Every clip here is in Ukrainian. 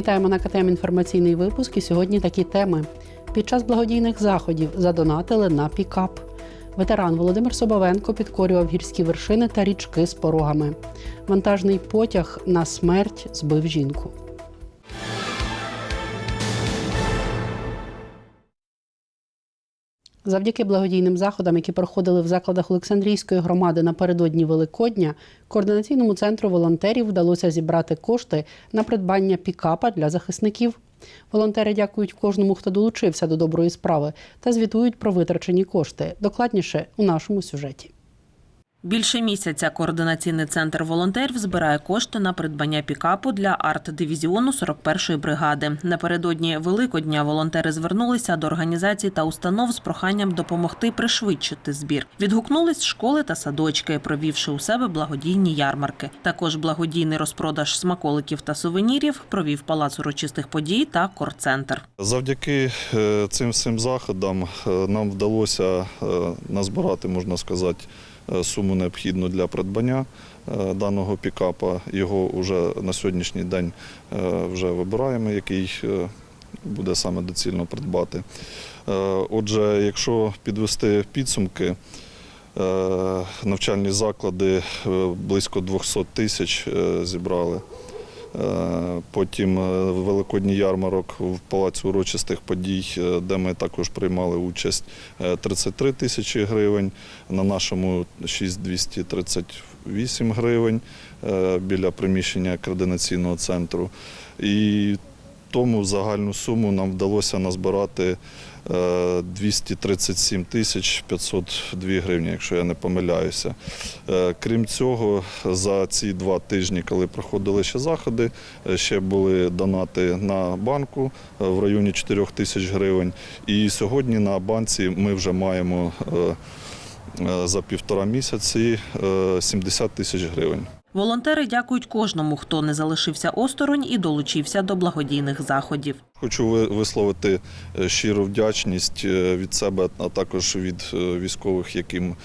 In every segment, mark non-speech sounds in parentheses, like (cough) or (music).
Вітаємо на КТМ інформаційний випуск. І сьогодні такі теми. Під час благодійних заходів задонатили на пікап. Ветеран Володимир Собовенко підкорював гірські вершини та річки з порогами. Вантажний потяг на смерть збив жінку. Завдяки благодійним заходам, які проходили в закладах Олександрійської громади напередодні Великодня, координаційному центру волонтерів вдалося зібрати кошти на придбання пікапа для захисників. Волонтери дякують кожному, хто долучився до доброї справи, та звітують про витрачені кошти. Докладніше у нашому сюжеті. Більше місяця координаційний центр волонтерів збирає кошти на придбання пікапу для арт-дивізіону 41-ї бригади. Напередодні Великодня волонтери звернулися до організацій та установ з проханням допомогти пришвидшити збір. Відгукнулись школи та садочки, провівши у себе благодійні ярмарки. Також благодійний розпродаж смаколиків та сувенірів провів палац урочистих подій та корцентр. Завдяки е, цим всім заходам е, нам вдалося е, назбирати, можна сказати, суму необхідну для придбання е, даного пікапа. Його вже на сьогоднішній день е, вже вибираємо, який е, буде саме доцільно придбати. Е, Отже, якщо підвести підсумки, е, навчальні заклади е, близько 200 тисяч е, зібрали. Е, Потім е, великодній ярмарок в палаці урочистих подій, е, де ми також приймали участь е, 33 тисячі гривень. На нашому 6238 гривень біля приміщення координаційного центру. І тому загальну суму нам вдалося назбирати е, 237 тисяч 502 гривні, якщо я не помиляюся. Е, Крім цього, за ці два тижні, коли проходили ще заходи, е, ще були донати на банку е, в районі 4 тисяч гривень. І сьогодні на банці ми вже маємо е, е, за півтора місяці е, 70 тисяч гривень. Волонтери дякують кожному, хто не залишився осторонь і долучився до благодійних заходів. Хочу висловити е, щиру вдячність е, від себе, а також від е, військових, яким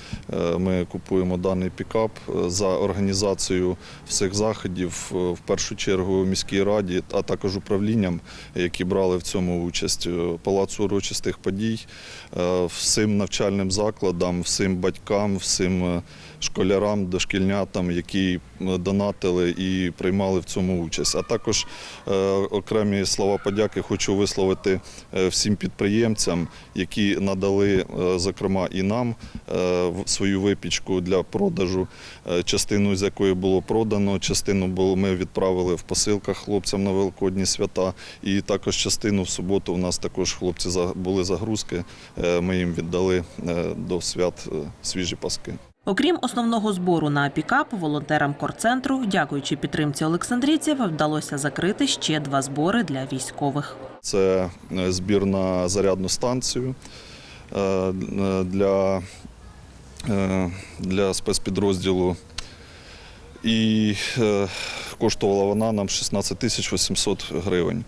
ми купуємо даний пікап, за організацію всіх заходів, в першу чергу міській раді, а також управлінням, які брали в цьому участь палацу урочистих подій, всім навчальним закладам, всім батькам, всім школярам, дошкільнятам, які донатили і приймали в цьому участь. А також окремі слова подяки хочу висловити е, всім підприємцям, які надали, е, зокрема, і нам е, свою випічку для продажу, частину з якої було продано, частину ми відправили в посилках хлопцям на великодні свята, і також частину в суботу у нас також хлопці були загрузки. Ми їм віддали до свят свіжі паски. Окрім основного збору на пікап, волонтерам корцентру, дякуючи підтримці олександрійців, вдалося закрити ще два збори для військових. Це е, збір на зарядну станцію е, для, е, для спецпідрозділу. І коштувала вона нам 16 тисяч 800 гривень.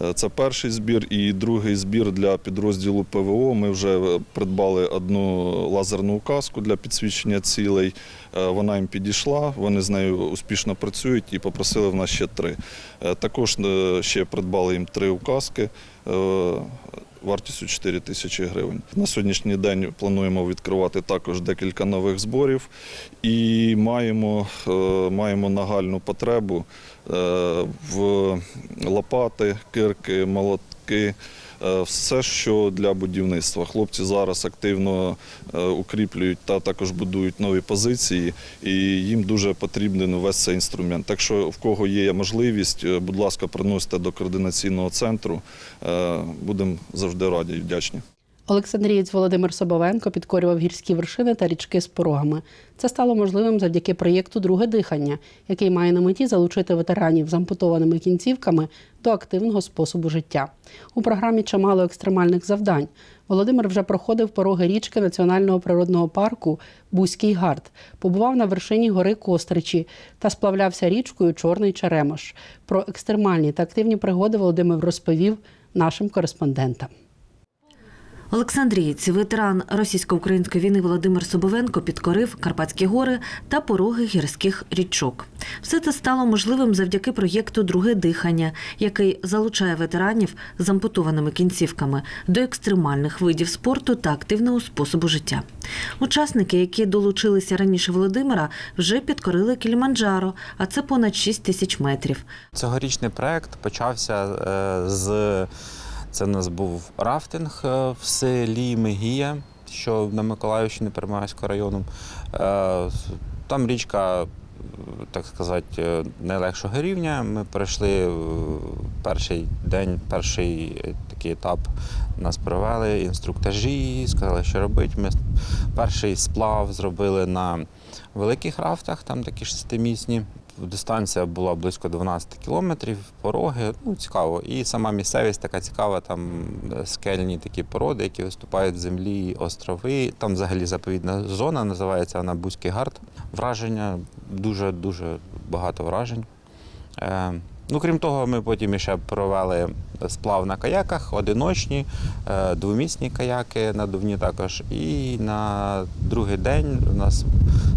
Е, Це перший збір. І другий збір для підрозділу ПВО. Ми вже е, придбали одну лазерну указку для підсвічення цілей. Е, Вона їм підійшла, вони з нею успішно працюють і попросили в нас ще три. Також ще придбали їм три указки вартістю 4 тисячі гривень. На сьогоднішній день плануємо відкривати також декілька нових зборів і маємо, е, маємо нагальну потребу е, в лопати, кирки, молотки. Е, Все, що для будівництва. Хлопці зараз активно е, укріплюють та також будують нові позиції, і їм дуже потрібен весь цей інструмент. Так що, в кого є можливість, е, будь ласка, приносите до координаційного центру. Будемо завжди раді і вдячні. Олександрієць Володимир Собовенко підкорював гірські вершини та річки з порогами. Це стало можливим завдяки проєкту Друге дихання, який має на меті залучити ветеранів з ампутованими кінцівками до активного способу життя. У програмі чимало екстремальних завдань. Володимир вже проходив пороги річки національного природного парку Бузький Гард, побував на вершині гори Костричі та сплавлявся річкою Чорний Черемош. Про екстремальні та активні пригоди Володимир розповів нашим кореспондентам. Олександрієць, ветеран російсько-української війни Володимир Собовенко підкорив Карпатські гори та пороги гірських річок. Все це стало можливим завдяки проєкту Друге дихання, який залучає ветеранів з ампутованими кінцівками до екстремальних видів спорту та активного способу життя. Учасники, які долучилися раніше Володимира, вже підкорили Кіліманджаро, а це понад 6 тисяч метрів. Цьогорічний проект почався е, з це у нас був рафтинг е, в селі Мегія, що на Миколаївщині Пермайського району. Е, Там річка, е, так сказати, найлегшого рівня. Ми пройшли перший день, перший такий етап. Нас провели інструктажі, сказали, що робити. Ми перший сплав зробили на великих рафтах, там такі шестимісні. Дистанція була близько 12 кілометрів, пороги, ну цікаво. І сама місцевість така цікава, там е, скельні такі породи, які виступають з землі, острови. Там взагалі заповідна зона, називається вона Бузький гард. Враження дуже дуже багато вражень. Ну, крім того, ми потім ще провели сплав на каяках, одиночні, е, двомісні каяки надувні також. І на другий день у нас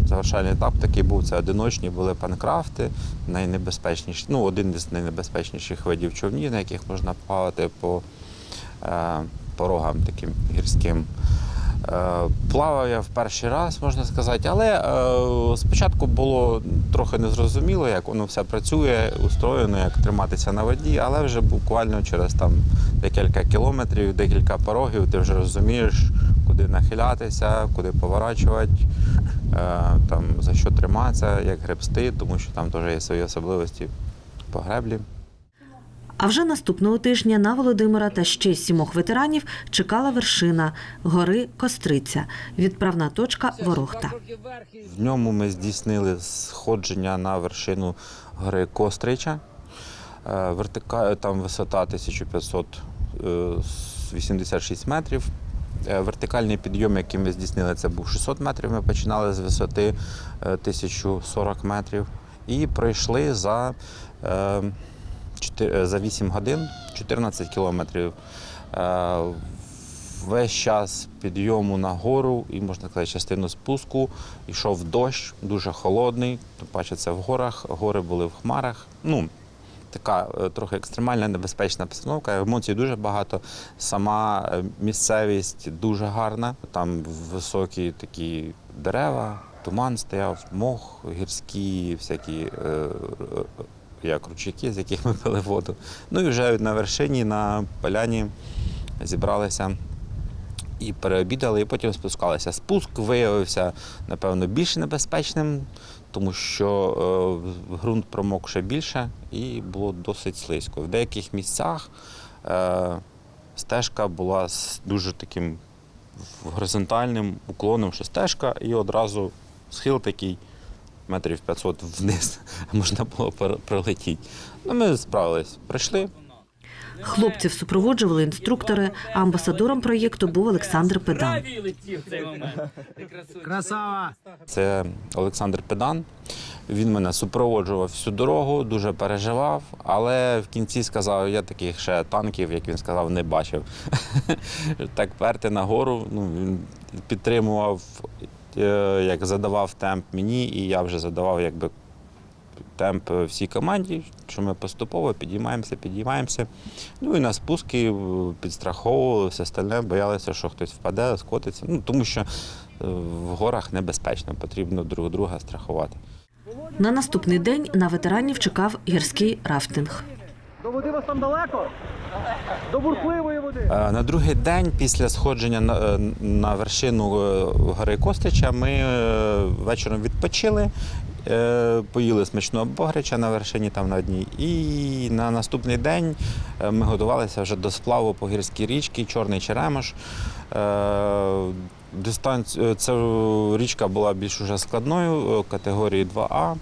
завершальний етап такий був це одиночні, були панкрафти, найнебезпечніші, ну, один із найнебезпечніших видів човнів, на яких можна плавати по е, порогам таким гірським. Е, Плавав я в перший раз, можна сказати, але е, спочатку було трохи незрозуміло, як воно все працює, устроєно, як триматися на воді, але вже буквально через там декілька кілометрів, декілька порогів, ти вже розумієш, куди нахилятися, куди поворачувати, е, там, за що триматися, як гребсти, тому що там теж є свої особливості по греблі. А вже наступного тижня на Володимира та ще сімох ветеранів чекала вершина гори Костриця, відправна точка Ворохта. В ньому ми здійснили сходження на вершину гори Кострича. Е, Вертика... Там висота 1586 метрів. Е, Вертикальний підйом, який ми здійснили, це був 600 метрів. Ми починали з висоти е, 1040 метрів і пройшли за, е, е, за 8 годин 14 кілометрів. Е, Весь час підйому на гору і, можна сказати, частину спуску йшов дощ, дуже холодний. Паче це в горах, гори були в хмарах. Ну, така е, трохи екстремальна, небезпечна обстановка. Емоцій дуже багато. Сама е, місцевість дуже гарна. Там високі такі дерева, туман стояв, мох, гірські, всякі. е, е, Як ручейки, з яких ми пили воду. Ну і вже на вершині, на поляні зібралися і переобідали, і потім спускалися. Спуск виявився, напевно, більш небезпечним, тому що е, ґрунт промок ще більше і було досить слизько. В деяких місцях е, стежка була з дуже таким горизонтальним уклоном, що стежка, і одразу схил такий метрів 500 вниз (laughs) можна було пролетіти. Ну, ми справились, прийшли. Хлопців супроводжували інструктори, а амбасадором проєкту був Олександр Педан. Красава! Це Олександр Педан. Він мене супроводжував всю дорогу, дуже переживав, але в кінці сказав, я таких ще танків, як він сказав, не бачив. (laughs) так перти нагору. Ну, він підтримував, як задавав темп мені, і я вже задавав якби темп всій команді, що ми поступово підіймаємося, підіймаємося. Ну і на спуски е, підстраховували, все остальне, боялися, що хтось впаде, скотиться. Ну, тому що е, в горах небезпечно, потрібно друг друга страхувати. На наступний день на ветеранів чекав гірський рафтинг. До води вас там далеко? До бурхливої води. Е, На другий день після сходження на, е, вершину е, гори Кострича ми вечором відпочили, поїли смачного богрича на вершині там на одній. І на наступний день ми готувалися вже до сплаву по гірській річці, Чорний Черемош. Дистанц... е, Ця річка була більш уже складною категорії 2А.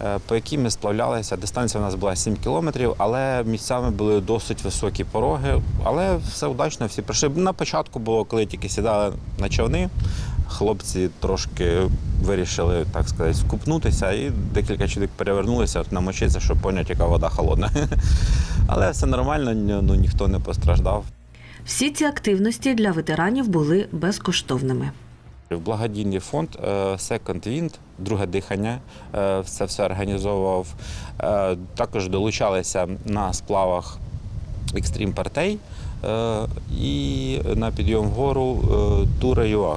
Е, По якій ми сплавлялися. Дистанція у нас була 7 кілометрів, але місцями були досить високі пороги. Але все удачно, всі пройшли. На початку було, коли тільки сідали на човни, хлопці трошки вирішили, так сказати, скупнутися, і декілька чоловік перевернулися, намочитися, щоб поняти, яка вода холодна. (laughs) Але все нормально, ну, ніхто не постраждав. Всі ці активності для ветеранів були безкоштовними. Благодійний фонд е, Second Wind, друге дихання, е, це все організовував. Е, Також долучалися на сплавах екстрім партей і на підйом вгору е, ЮА.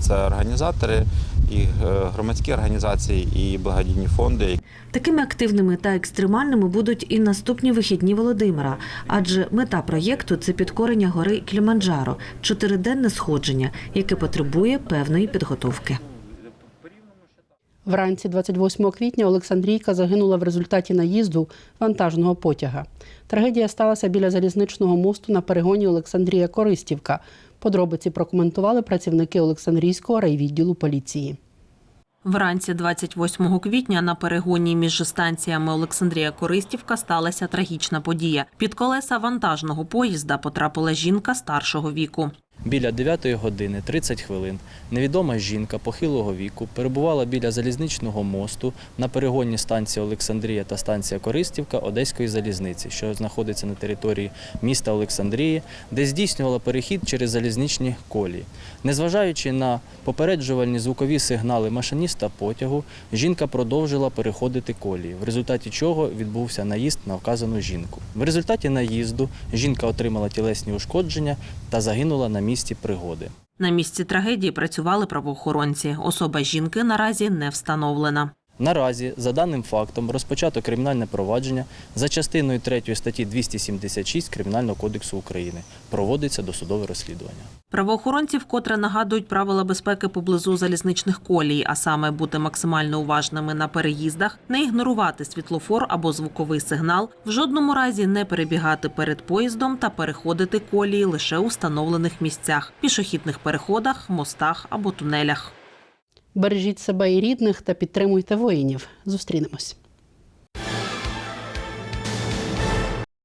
Це організатори і е, громадські організації, і благодійні фонди, Такими активними та екстремальними будуть і наступні вихідні Володимира, адже мета проєкту це підкорення гори Кліманджаро, чотириденне сходження, яке потребує певної підготовки. Вранці 28 квітня Олександрійка загинула в результаті наїзду вантажного потяга. Трагедія сталася біля залізничного мосту на перегоні Олександрія Користівка. Подробиці прокоментували працівники Олександрійського райвідділу поліції. Вранці 28 квітня на перегоні між станціями Олександрія Користівка сталася трагічна подія. Під колеса вантажного поїзда потрапила жінка старшого віку. Біля 9 години 30 хвилин невідома жінка похилого віку перебувала біля залізничного мосту на перегонні станції Олександрія та станція Користівка Одеської залізниці, що знаходиться на території міста Олександрії, де здійснювала перехід через залізничні колії. Незважаючи на попереджувальні звукові сигнали машиніста потягу, жінка продовжила переходити колії, в результаті чого відбувся наїзд на вказану жінку. В результаті наїзду жінка отримала тілесні ушкодження та загинула на місці пригоди. На місці трагедії працювали правоохоронці. Особа жінки наразі не встановлена. Наразі, за даним фактом, розпочато кримінальне провадження за частиною 3 статті 276 Кримінального кодексу України. Проводиться досудове розслідування. Правоохоронці вкотре нагадують правила безпеки поблизу залізничних колій, а саме бути максимально уважними на переїздах, не ігнорувати світлофор або звуковий сигнал, в жодному разі не перебігати перед поїздом та переходити колії лише у встановлених місцях пішохідних переходах, мостах або тунелях. Бережіть себе і рідних та підтримуйте воїнів. Зустрінемось.